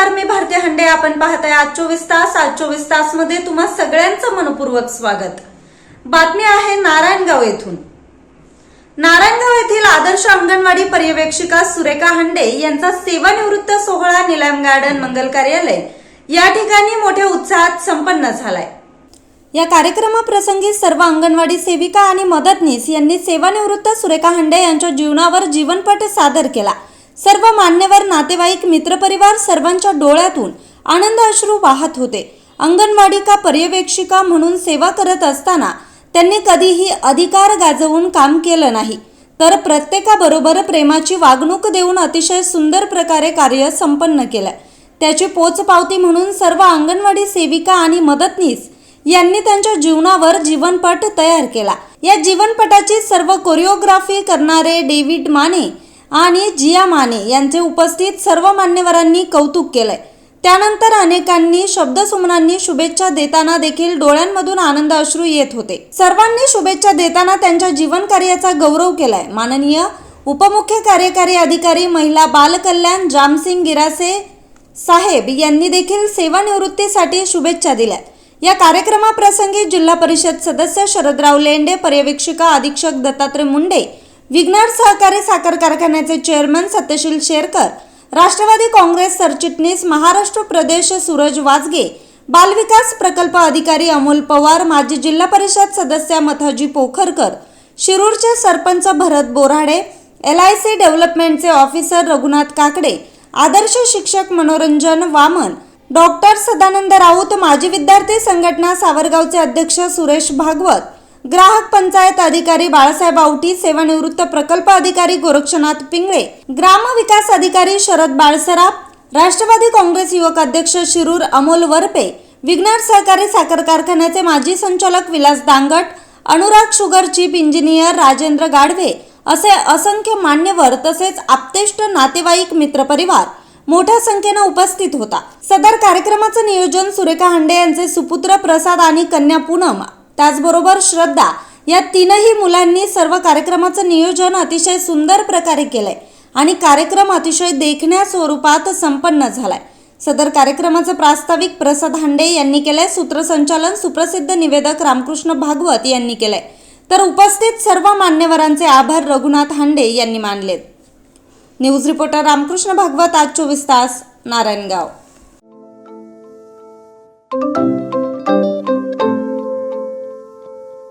आपण पाहताय आज चोवीस तास. आज चोवीस तासमध्ये तुम्हा सगळ्यांचं मनपूर्वक स्वागत. बातमी आहे नारायणगाव येथून. नारायणगाव येथील आदर्श अंगणवाडी पर्यवेक्षिका सुरेखा हंडे यांचा सेवानिवृत्त सोहळा निलम गार्डन मंगल कार्यालय या ठिकाणी मोठ्या उत्साहात संपन्न झालाय. या कार्यक्रमाप्रसंगी सर्व अंगणवाडी सेविका आणि मदतनीस यांनी सेवानिवृत्त सुरेखा हंडे यांच्या जीवनावर जीवनपट सादर केला. सर्व मान्यवर नातेवाईक मित्रपरिवार सर्वांच्या डोळ्यातून आनंद अश्रू वाहत होते. अंगणवाडिका पर्यवेक्षिका म्हणून सेवा करत असताना त्यांनी कधीही अधिकार गाजवून काम केलं नाही. तर प्रत्येकाबरोबर प्रेमाची वागणूक देऊन अतिशय सुंदर प्रकारे कार्य संपन्न केलं. त्याची पोचपावती म्हणून सर्व अंगणवाडी सेविका आणि मदतनीस यांनी त्यांच्या जीवनावर जीवनपट तयार केला. या जीवनपटाची सर्व कोरिओग्राफी करणारे डेव्हिड माने आणि जिया माने यांचे उपस्थित सर्व मान्यवरांनी कौतुक केलंय. त्यानंतर अनेकांनी शब्दसुमनांनी शुभेच्छा देताना देखील डोळ्यांमधून आनंद अश्रू येत होते. सर्वांनी शुभेच्छा देताना त्यांच्या जीवन कार्याचा गौरव केलाय. माननीय उपमुख्य कार्यकारी अधिकारी महिला बालकल्याण जामसिंग गिरासे साहेब यांनी देखील सेवानिवृत्तीसाठी शुभेच्छा दिल्या या कार्यक्रमाप्रसंगी जिल्हा परिषद सदस्य शरदराव लेंडे पर्यवेक्षिका अधीक्षक दत्तात्रय मुंडे विघ्नार सहकारी साखर कारखान्याचे चेअरमन सत्यशील शेरकर राष्ट्रवादी काँग्रेस सरचिटणीस महाराष्ट्र प्रदेश सूरज वाजगे बालविकास प्रकल्प अधिकारी अमोल पवार माजी जिल्हा परिषद सदस्य मथाजी पोखरकर शिरूरचे sarpanch Bharat Borade L I C डेव्हलपमेंटचे officer Raghunath Kakade आदर्श शिक्षक मनोरंजन वामन डॉक्टर सदानंद राऊत माजी विद्यार्थी संघटना सावरगावचे अध्यक्ष सुरेश भागवत ग्राहक पंचायत अधिकारी बाळासाहेब आवटी सेवानिवृत्त प्रकल्प अधिकारी गोरक्षनाथ पिंगळे ग्रामविकास अधिकारी शरद बाळसराफ राष्ट्रवादी काँग्रेस युवक अध्यक्ष शिरूर अमोल वरपे विघ्नार सहकारी साखर कारखान्याचे माजी संचालक Vilas Dangat Anurag sugar chief engineer Rajendra Gadhave असे असंख्य मान्यवर तसेच आप्तेष्ट नातेवाईक मित्रपरिवार मोठ्या संख्येनं उपस्थित होता. सदर कार्यक्रमाचं नियोजन सुरेखा हांडे यांचे सुपुत्र प्रसाद आणि कन्या पूनम त्याचबरोबर श्रद्धा या तीनही मुलांनी सर्व कार्यक्रमाचं नियोजन अतिशय सुंदर प्रकारे केलंय आणि कार्यक्रम अतिशय देखण्या स्वरूपात संपन्न झालाय. सदर कार्यक्रमाचं प्रास्ताविक प्रसाद हांडे यांनी केलंय सूत्रसंचालन सुप्रसिद्ध निवेदक रामकृष्ण भागवत यांनी केलंय. तर उपस्थित सर्व मान्यवरांचे आभार रघुनाथ हांडे यांनी मानलेत. न्यूज रिपोर्टर रामकृष्ण भागवत आज चोवीस तास नारायणगाव.